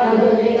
Madhurika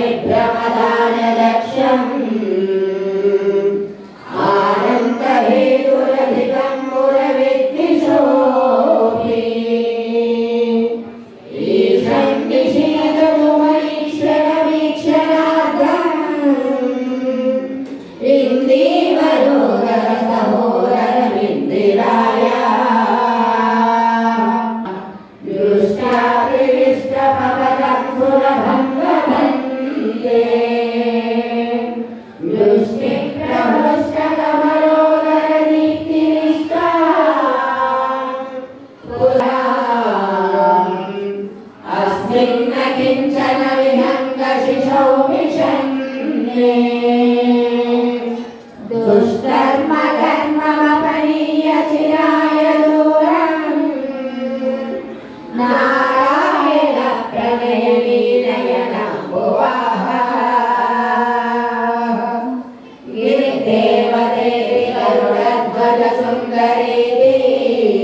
Naráyana Pranayani Nayana Bhova Guarda